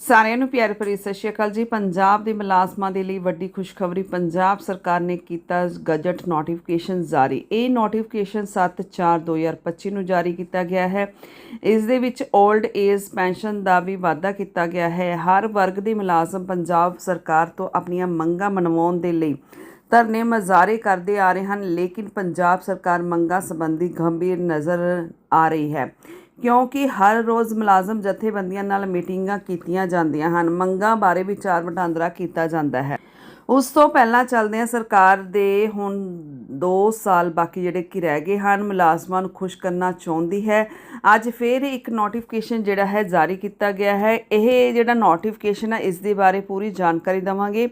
ਸਾਰਿਆਂ ਨੂੰ ਪਿਆਰ ਭਰੀ ਸਤਿ ਸ਼੍ਰੀ ਅਕਾਲ ਜੀ। ਪੰਜਾਬ ਦੇ ਮੁਲਾਜ਼ਮਾਂ ਦੇ ਲਈ ਵੱਡੀ ਖੁਸ਼ਖਬਰੀ ਪੰਜਾਬ ਸਰਕਾਰ ਨੇ ਕੀਤਾ ਗਜਟ ਨੋਟੀਫਿਕੇਸ਼ਨ ਜਾਰੀ। ਇਹ ਨੋਟੀਫਿਕੇਸ਼ਨ 7/4/2025 ਨੂੰ ਜਾਰੀ ਕੀਤਾ ਗਿਆ ਹੈ। ਇਸ ਦੇ ਵਿੱਚ 올ਡ ਏਜ ਪੈਨਸ਼ਨ ਦਾ ਵੀ ਵਾਅਦਾ ਕੀਤਾ ਗਿਆ ਹੈ। ਹਰ ਵਰਗ ਦੇ ਮੁਲਾਜ਼ਮ ਪੰਜਾਬ ਸਰਕਾਰ ਤੋਂ ਆਪਣੀਆਂ ਮੰਗਾਂ ਮਨਵਾਉਣ ਦੇ ਲਈ ਧਰਨੇ ਮਜ਼ਾਰੇ ਕਰਦੇ ਆ ਰਹੇ ਹਨ, ਲੇਕਿਨ ਪੰਜਾਬ ਸਰਕਾਰ ਮੰਗਾਂ ਸੰਬੰਧੀ ਗੰਭੀਰ ਨਜ਼ਰ ਆ ਰਹੀ ਹੈ। ਕਿਉਂਕਿ ਹਰ ਰੋਜ਼ ਮੁਲਾਜ਼ਮ ਜਥੇਬੰਦੀਆਂ ਨਾਲ ਮੀਟਿੰਗਾਂ ਕੀਤੀਆਂ ਜਾਂਦੀਆਂ ਹਨ। ਮੰਗਾਂ ਬਾਰੇ ਵਿਚਾਰ ਵਟਾਂਦਰਾ ਕੀਤਾ ਜਾਂਦਾ ਹੈ। ਉਸ ਤੋਂ ਪਹਿਲਾਂ ਚੱਲਦੇ ਹਾਂ ਸਰਕਾਰ ਦੇ ਹੁਣ 2 ਸਾਲ ਬਾਕੀ ਜਿਹੜੇ ਕਿ ਰਹਿ ਗਏ ਹਨ, ਮੁਲਾਜ਼ਮਾਂ ਨੂੰ ਖੁਸ਼ ਕਰਨਾ ਚਾਹੁੰਦੀ ਹੈ। ਅੱਜ ਫੇਰ ਇੱਕ ਨੋਟੀਫਿਕੇਸ਼ਨ ਜਿਹੜਾ ਹੈ ਜਾਰੀ ਕੀਤਾ ਗਿਆ ਹੈ। ਇਹ ਜਿਹੜਾ ਨੋਟੀਫਿਕੇਸ਼ਨ ਹੈ, ਇਸ ਦੇ ਬਾਰੇ ਪੂਰੀ ਜਾਣਕਾਰੀ ਦਵਾਂਗੇ।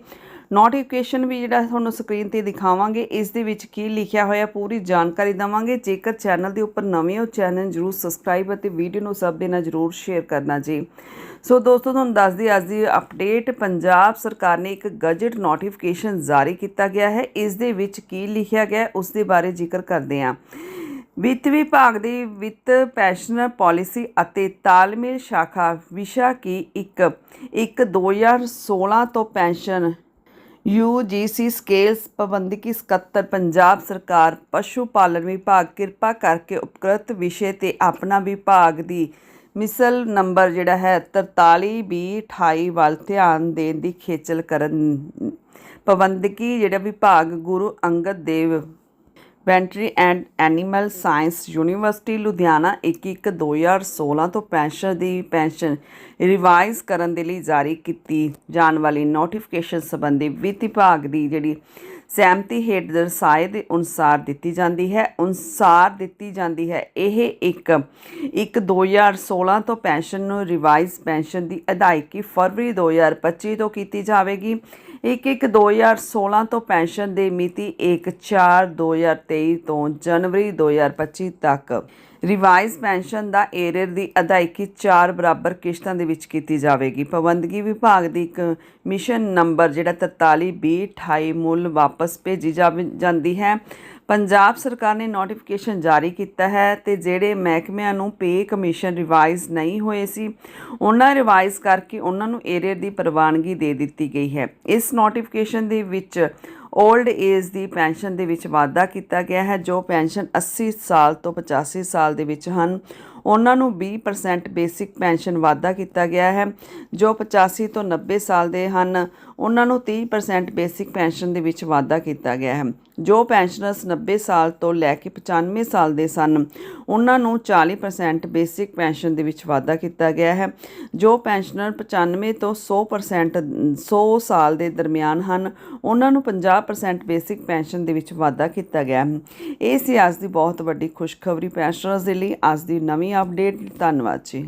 ਨੋਟੀਫਿਕੇਸ਼ਨ ਵੀ ਜਿਹੜਾ ਤੁਹਾਨੂੰ ਸਕਰੀਨ ਤੇ ਦਿਖਾਵਾਂਗੇ, ਇਸ ਦੇ ਵਿੱਚ ਕੀ ਲਿਖਿਆ ਹੋਇਆ ਪੂਰੀ ਜਾਣਕਾਰੀ ਦਵਾਂਗੇ। ਜੇਕਰ ਚੈਨਲ ਦੇ ਉੱਪਰ ਨਵੇਂ ਹੋ ਚੈਨਲ ਜਰੂਰ ਸਬਸਕ੍ਰਾਈਬ ਅਤੇ ਵੀਡੀਓ ਨੂੰ ਸਭ ਦੇ ਨਾਲ ਜਰੂਰ ਸ਼ੇਅਰ ਕਰਨਾ ਜੀ। ਸੋ ਦੋਸਤੋ, ਤੁਹਾਨੂੰ ਦੱਸ ਦਈਏ, ਅੱਜ ਦੀ ਅਪਡੇਟ ਪੰਜਾਬ ਸਰਕਾਰ ਨੇ ਇੱਕ ਗਜਟ ਨੋਟੀਫਿਕੇਸ਼ਨ ਜਾਰੀ ਕੀਤਾ ਗਿਆ ਹੈ। ਇਸ ਦੇ ਵਿੱਚ ਕੀ ਲਿਖਿਆ ਗਿਆ ਉਸ ਦੇ ਬਾਰੇ ਜ਼ਿਕਰ ਕਰਦੇ ਹਾਂ। ਵਿੱਤ ਵਿਭਾਗ ਦੀ ਵਿੱਤ ਪੈਨਸ਼ਨਰ ਪਾਲਿਸੀ ਅਤੇ ਤਾਲਮੇਲ ਸ਼ਾਖਾ ਵਿਸ਼ਾ ਕੀ ਇੱਕ ਇੱਕ 2016 ਤੋਂ ਪੈਨਸ਼ਨ ਯੂਜੀਸੀ ਸਕੇਲਸ ਪ੍ਰਬੰਧਕੀ ਸਕੱਤਰ ਪੰਜਾਬ ਸਰਕਾਰ ਪਸ਼ੂ ਪਾਲਣ ਵਿਭਾਗ ਕਿਰਪਾ ਕਰਕੇ ਉਪਕ੍ਰਿਤ ਵਿਸ਼ੇ ਤੇ ਆਪਣਾ ਵਿਭਾਗ ਦੀ ਮਿਸਲ ਨੰਬਰ ਜਿਹੜਾ ਹੈ 43B28 ਵੱਲ ਧਿਆਨ ਦੇਣ ਦੀ ਖੇਚਲ ਕਰਨ ਪਾਬੰਦਕੀ ਜਿਹੜਾ ਵਿਭਾਗ Guru Angad Dev ਵੈਂਟਰੀ and animal science university Ludhiana 21/2016 ਤੋਂ ਪੈਨਸ਼ਨ ਦੀ ਪੈਨਸ਼ਨ ਰਿਵਾਈਜ਼ ਕਰਨ ਦੇ ਲਈ ਜਾਰੀ ਕੀਤੀ। ਜਾਣ ਵਾਲੀ ਨੋਟੀਫਿਕੇਸ਼ਨ ਸੰਬੰਧੀ ਵਿੱਤ ਵਿਭਾਗ ਦੀ ਜਿਹੜੀ ਸਹਿਮਤੀ ਹੇਠ ਦਰਸਾਏ ਦੇ ਅਨੁਸਾਰ ਦਿੱਤੀ ਜਾਂਦੀ ਹੈ। ਅਨੁਸਾਰ ਦਿੱਤੀ ਜਾਂਦੀ ਹੈ। ਇਹ ਇੱਕ ਇੱਕ 2016 ਤੋਂ ਪੈਨਸ਼ਨ ਨੂੰ ਰਿਵਾਈਜ਼ ਪੈਨਸ਼ਨ ਦੀ ਅਦਾਇਗੀ ਫਰਵਰੀ 2025 ਤੋਂ ਕੀਤੀ ਜਾਵੇਗੀ। ਇੱਕ ਇੱਕ 2016 ਤੋਂ ਪੈਨਸ਼ਨ ਦੀ ਮਿਤੀ 1 4 2023 ਤੋਂ ਜਨਵਰੀ 2025 ਤੱਕ ਰਿਵਾਈਜ਼ ਪੈਨਸ਼ਨ ਦਾ ਏਰੀਅਰ ਦੀ ਅਦਾਇਗੀ 4 ਬਰਾਬਰ ਕਿਸ਼ਤਾਂ ਦੇ ਵਿੱਚ ਕੀਤੀ ਜਾਵੇਗੀ। ਪਾਬੰਦਗੀ ਵਿਭਾਗ ਦੀ ਇੱਕ ਮਿਸ਼ਨ ਨੰਬਰ ਜਿਹੜਾ 43B28 ਮੁੱਲ ਵਾਪਸ ਭੇਜੀ ਜਾਵੇ- ਜਾਂਦੀ ਹੈ। ਪੰਜਾਬ ਸਰਕਾਰ ਨੇ ਨੋਟੀਫਿਕੇਸ਼ਨ ਜਾਰੀ ਕੀਤਾ ਹੈ ਤੇ ਜਿਹੜੇ ਮਹਿਕਮਿਆਂ ਨੂੰ ਪੇ ਕਮਿਸ਼ਨ ਰਿਵਾਈਜ਼ ਨਹੀਂ ਹੋਏ ਸੀ, ਉਹਨਾਂ ਰਿਵਾਈਜ਼ ਕਰਕੇ ਉਹਨਾਂ ਨੂੰ ਏਰੀਅਰ ਦੀ ਪ੍ਰਵਾਨਗੀ ਦੇ ਦਿੱਤੀ ਗਈ ਹੈ। ਇਸ ਨੋਟੀਫਿਕੇਸ਼ਨ ਦੇ ਵਿੱਚ 올ਡ ਏਜ ਦੀ ਪੈਨਸ਼ਨ ਦੇ ਵਿੱਚ ਵਾਧਾ ਕੀਤਾ ਗਿਆ ਹੈ, ਜੋ ਪੈਨਸ਼ਨ 80 ਸਾਲ ਤੋਂ 85 ਸਾਲ ਦੇ ਵਿੱਚ ਹਨ। ਉਹਨਾਂ ਨੂੰ 20% ਬੇਸਿਕ ਪੈਨਸ਼ਨ ਵਾਧਾ ਕੀਤਾ ਗਿਆ ਹੈ, ਜੋ 85 ਤੋਂ 90 ਸਾਲ ਦੇ ਹਨ। ਉਹਨਾਂ ਨੂੰ 30% ਬੇਸਿਕ ਪੈਨਸ਼ਨ ਦੇ ਵਿੱਚ ਵਾਧਾ ਕੀਤਾ ਗਿਆ ਹੈ, ਜੋ ਪੈਨਸ਼ਨਰਸ 90 ਸਾਲ ਤੋਂ ਲੈ ਕੇ 95 ਸਾਲ ਦੇ ਸਨ। ਉਹਨਾਂ ਨੂੰ 40% ਬੇਸਿਕ ਪੈਨਸ਼ਨ ਦੇ ਵਿੱਚ ਵਾਧਾ ਕੀਤਾ ਗਿਆ ਹੈ, ਜੋ ਪੈਨਸ਼ਨਰ 95 ਤੋਂ 100% 100 ਸਾਲ ਦੇ ਦਰਮਿਆਨ ਹਨ। ਉਹਨਾਂ ਨੂੰ 50% ਬੇਸਿਕ ਪੈਨਸ਼ਨ ਦੇ ਵਿੱਚ ਵਾਧਾ ਕੀਤਾ ਗਿਆ ਹੈ। ਇਹ ਸੀ ਅੱਜ ਦੀ ਬਹੁਤ ਵੱਡੀ ਖੁਸ਼ਖਬਰੀ ਪੈਨਸ਼ਨਰਸ ਦੇ ਲਈ। ਅੱਜ ਦੀ ਨਵੀਂ ਅਪਡੇਟ ਧੰਨਵਾਦ ਜੀ।